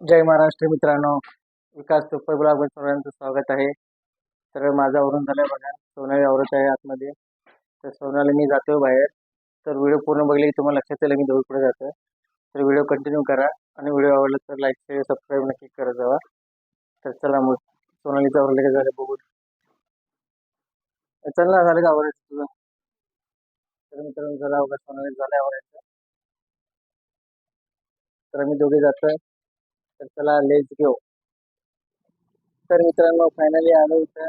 जय महाराष्ट्र मित्रांनो विकास तुप्पर ब्लॉगवर सर्वांचं स्वागत आहे. तर माझं आवरून झालं बघा सोनाली आवरत आहे आतमध्ये. तर सोनाली मी जातो बाहेर. तर व्हिडिओ पूर्ण बघले की तुम्हाला लक्षात येईल मी दोघी पुढे जातो तर व्हिडिओ कंटिन्यू करा आणि व्हिडिओ आवडला तर लाईक शेअर सबस्क्राईब नक्की करत जावा. तर चला मग सोनालीचं आवरलं का झालं बघू. चल ना झालं का आवरायचं तुझं. तर मित्रांनो झालं बघा सोनाली झालं आवरायचं. तर आम्ही दोघे जातोय. तर चला लेच घेऊ तर मित्रांनो फायनली आलो इथं.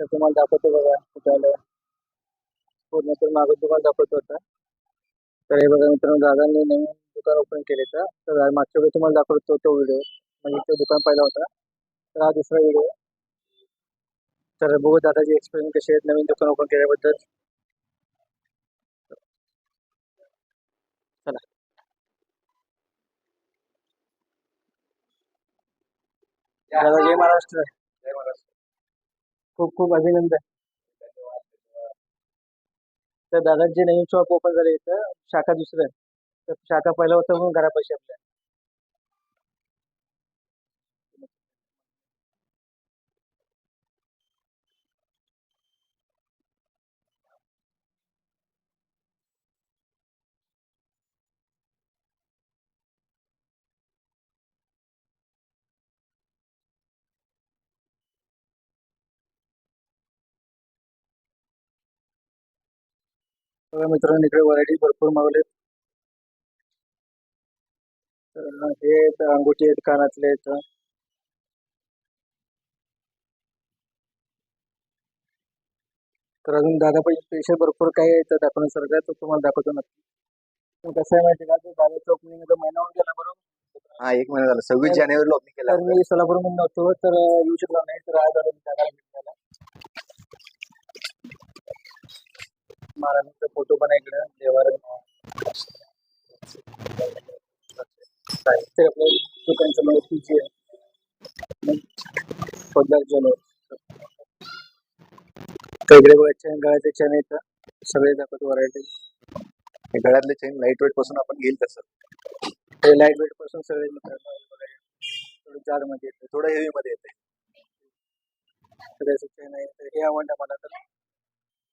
तर तुम्हाला दाखवतो बघा कुठे आलो पूर्ण तर मागं दुकान दाखवतो होता तर हे बघा मित्रांनो दादांनी नवीन दुकान ओपन केले तर मागच्या वेळी तुम्हाला दाखवतो तो व्हिडिओ म्हणजे तो दुकान पाहिला होता. तर हा दुसरा व्हिडिओ तर बघू दादाची एक्सपिरियन्स कशी आहेत नवीन दुकान ओपन केल्याबद्दल चला दादा जय महाराष्ट्र. खूप खूप अभिनंदन. तर दादांचे नवीन शॉप ओपन झाले इथं. शाखा दुसरं. तर शाखा पहिला होता म्हणून घरापाशी आपल्या. बघा मित्रांनो इकडे व्हरायटी भरपूर मागवले. हे अंगुठी आहेत कानातले आहेत. तर अजून दादा पण स्पेशल भरपूर काही आहे तर दाखवण्यासारखं आहे, तर तुम्हाला दाखवतो नक्की. कसं आहे माहिती का? ते दादाचं ओपनिंग आता महिना होऊन गेला बरोबर? हा एक महिना झाला. सव्वीस जानेवारीला ओपनिंग केला. तर मी सोलापूरमध्ये नव्हतो तर येऊ शकलो नाही तर आज आलो महाराजांचा फोटो पण आहे इकडं इकडे गळ्याचे चेन आहेत सगळे दाखवत व्हरायटी गळ्यातले चेन लाइट वेटपासून आपण घेईल तसं. ते लाइट वेटपासून सगळे थोडं जाडमध्ये येते थोडं हेवी मध्ये येते सगळ्याचं चेन आहे. हे आवडलं मला तर.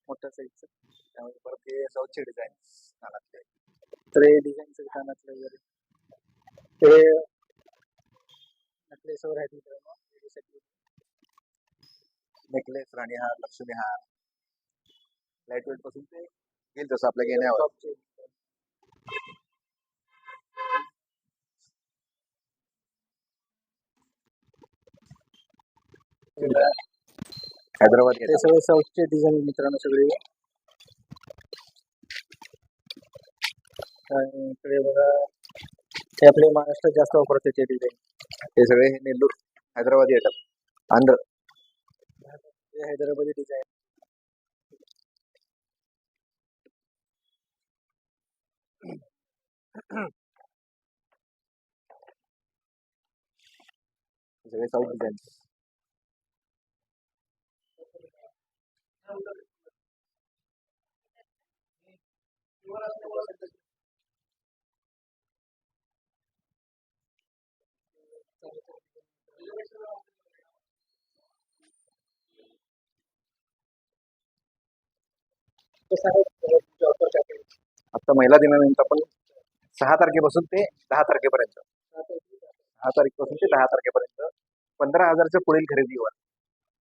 मोठ्या साईजचं त्यामध्ये परत हे साऊथचे डिझाईन कानातले तर हे डिझाईनचं कानातलं वगैरे. ते नेकलेसवर आहेत मित्रांनो. नेकलेस राणी हार लक्ष्मी हार. लाइट वेटपासून ते घेईल तसं आपल्या घेण्यावर. हैदराबाद सगळे साऊथचे डिझाईन मित्रांनो सगळे. आणि इकडे बघा. ते आपले महाराष्ट्रात जास्त वापरतात ते डिझाईन हे सगळे हे नेल्लूर हैदराबादी येतात. आंध्र. हे हैदराबादी डिझाईन सगळे साऊथ डिझाईन कसं आहे तुमच्या offer काय काय? आता महिला दिनानिमित्त आपण सहा तारखेपासून ते दहा तारखेपर्यंत. सहा तारखेपासून ते दहा तारखेपर्यंत पंधरा हजारच्या पुढील खरेदीवर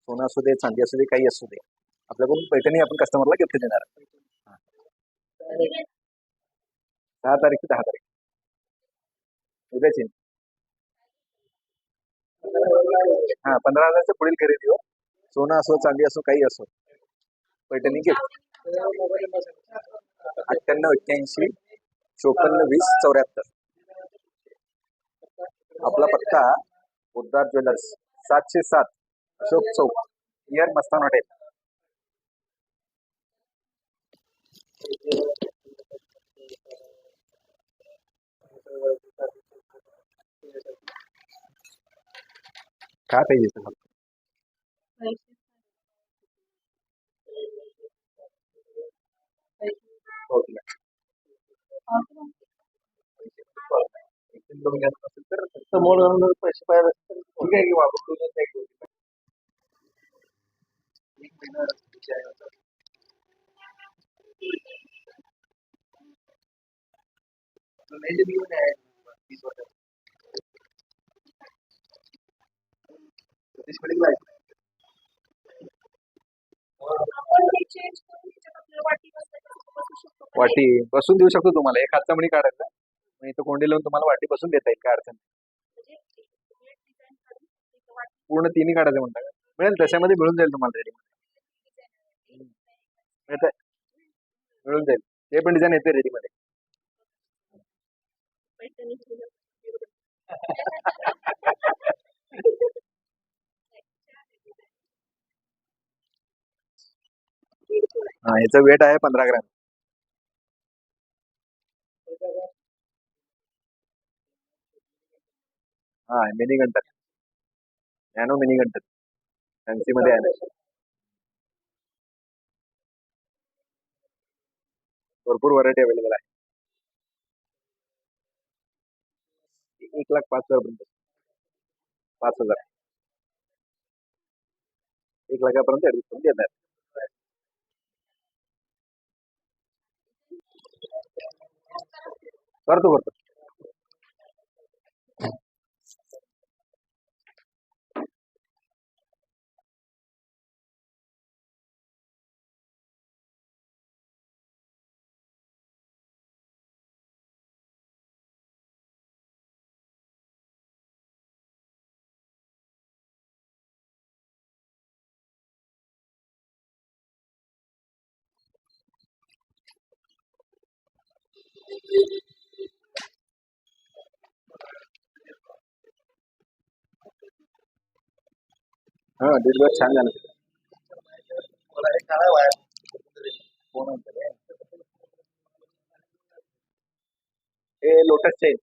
सोनं असू दे चांदी असू दे काही असू दे. आपल्याकडून पैठणी आपण कस्टमरला गिफ्ट देणार दहा तारीख ते दहा तारीख. उद्याची हा पंधरा हजारच्या पुढील खरेदीवर सोनं असो चांदी असो काही असो. पैठणी गिफ्ट अठ्ठ्याण्णव एक्क्याऐंशी चोपन्न वीस चौऱ्याहत्तर. आपला पत्ता उद्धार ज्वेलर्स सातशे सात अशोक चौक नियर मस्तान हॉटेल. काय पाहिजे तुम्हाला हो, ठीक आहे. करून घ्यायचं असेल तर समोर पैसे पाहिजे असतील ठीक आहे की वापरून एक महिना आहे वाटी बसून देऊ शकतो तुम्हाला. एक हातचा मणी काढायचा मग इथं कोंडी लावून तुम्हाला वाटी बसून देता येईल काय अडचण पूर्ण तिन्ही काढायचं म्हणता का? मिळेल तशामध्ये मिळून जाईल तुम्हाला रेडी मिळतंय. मिळून जाईल. ते पण डिझाईन येते रेडीमध्ये हा याचा वेट आहे पंधरा ग्रॅम. हा मिनी गंटर नॅनो मिनी गंटर फॅन्सी मध्ये आहे ना. भरपूर व्हरायटी अवेलेबल आहे एक लाख पाच हजार पर्यंत पाच हजार एक लाखापर्यंत ऍडजस्ट करून देणार करतो करतो हा डिलिव्हर छान झालं. हे लोटस चेन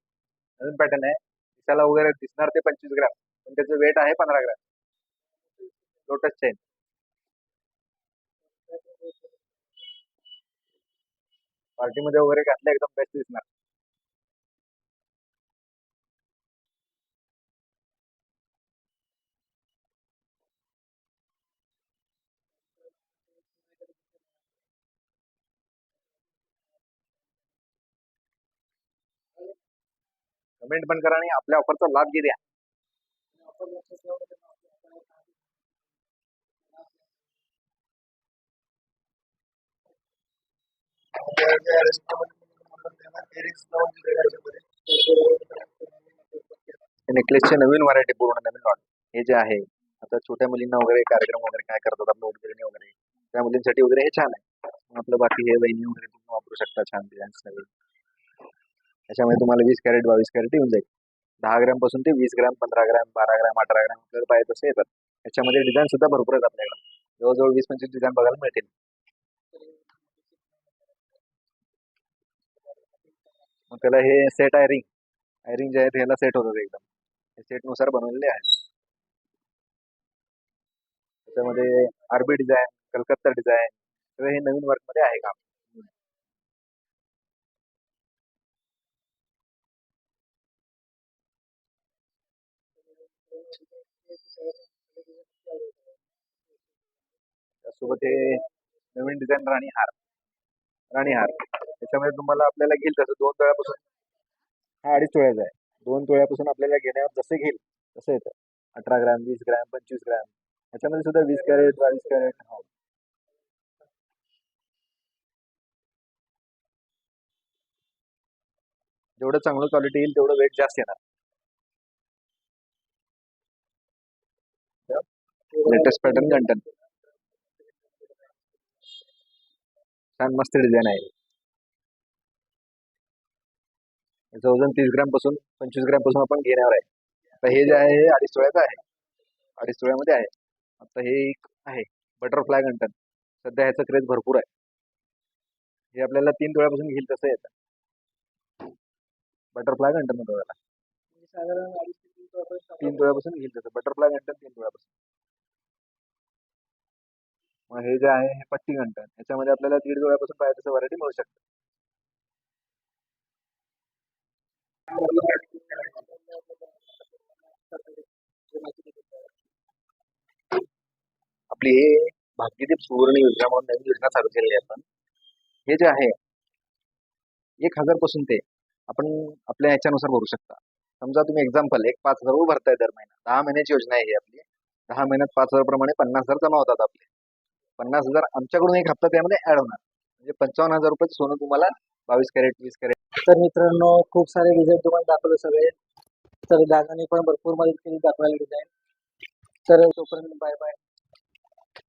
नवीन पॅटर्न आहे. दिसायला वगैरे दिसणार ते पंचवीस ग्राम पण त्याचं वेट आहे पंधरा ग्राम. लोटस चेन पार्टीमध्ये वगैरे घातलं एकदम बेस्ट दिसणार. कमेंट पण करा आणि आपल्या ऑफरचा लाभ घे द्या. नेकलेसचे नवीन व्हरायटी पूर्ण नवीन लॉट हे जे आहे आता छोट्या मुलींना वगैरे कार्यक्रम वगैरे काय करतात आपलं उदगिरणी वगैरे त्या मुलींसाठी वगैरे हे छान आहे. आपलं बाकी हे वहिनी वगैरे तुम्ही वापरू शकता छान डिझाईन्स नवीन. त्याच्यामुळे तुम्हाला वीस कॅरेट बावीस कॅरेट येऊन जाईल. दहा ग्रॅमपासून ते वीस ग्रॅम पंधरा ग्रॅम बारा ग्रॅम अठरा ग्रॅम आपल्याला पाहिजे तसे येतात त्याच्यामध्ये डिझाईन सुद्धा भरपूर आहेत आपल्याकडे. जवळजवळ वीस पंचवीस डिझाईन बघायला मिळतील. मग त्याला हे सेट आहे रिंग आयरिंग जे आहेत ह्याला सेट होतात एकदम. हे सेटनुसार बनवलेले आहेत. त्याच्यामध्ये आरबी डिझाईन कलकत्ता डिझाईन सगळं हे नवीन वर्कमध्ये आहे काम. त्यासोबत हे नवीन डिझाईन राणी हार राणी हार. त्याच्यामध्ये तुम्हाला आपल्याला घेईल तसं दोन तोळ्यापासून. हा अडीच तोळ्याचा आहे. दोन तोळ्यापासून आपल्याला घेण्यावर जसं घेईल तसं येतं. अठरा ग्रॅम वीस ग्रॅम पंचवीस ग्रॅम. त्याच्यामध्ये सुद्धा वीस कॅरेट बावीस कॅरेट हा. जेवढं चांगलं क्वालिटी येईल तेवढं वेट जास्त येणार. लेटेस्ट पॅटर्न गंटन छान मस्त डिझाईन आहे. याचं वजन तीस ग्रॅमपासून पंचवीस ग्रॅमपासून आपण घेण्यावर आहे. आता हे जे आहे हे अडीच तोळ्याचं आहे. अडीच तोळ्यामध्ये आहे. आता हे एक आहे बटरफ्लाय गंटन सध्या ह्याचं क्रेज भरपूर आहे. हे आपल्याला तीन तोळ्यापासून घेईल तसं येतं. बटरफ्लाय गंटन म्हणतो त्याला. ते तीन तोळ्यापासून घेईल तसं. बटरफ्लाय गंटन तीन तोळ्यापासून मग हे जे आहे हे पट्टी गंटन याच्यामध्ये आपल्याला दीड तोळ्यापासून पाहिजे तसं व्हरायटी मिळू शकते करता ते माहिती देता आपली हे भाग्यदीप सुवर्ण योजना म्हणून नवीन योजना चालू केलेली आहे. आपण हे जे आहे एक हजारपासून ते आपण आपल्या ह्याच्यानुसार भरू शकता. समजा तुम्ही एक्झाम्पल एक पाच हजार भरताय दर महिना. दहा महिन्याची योजना आहे ही आपली. दहा महिन्यात पाच हजार प्रमाणे पन्नास हजार जमा होतात आपले. पन्नास हजार आमच्याकडून एक हप्ता त्यामध्ये ऍड होणार. म्हणजे पंचावन्न हजार रुपये सोनं तुम्हाला बावीस कॅरेट वीस कॅरेट. तर मित्रांनो खूप सारे डिझाईन तुम्हाला दाखवले सगळे. तर दादाने पण भरपूर मदत केली दाखवायला डिझाईन तर तोपर्यंत बाय बाय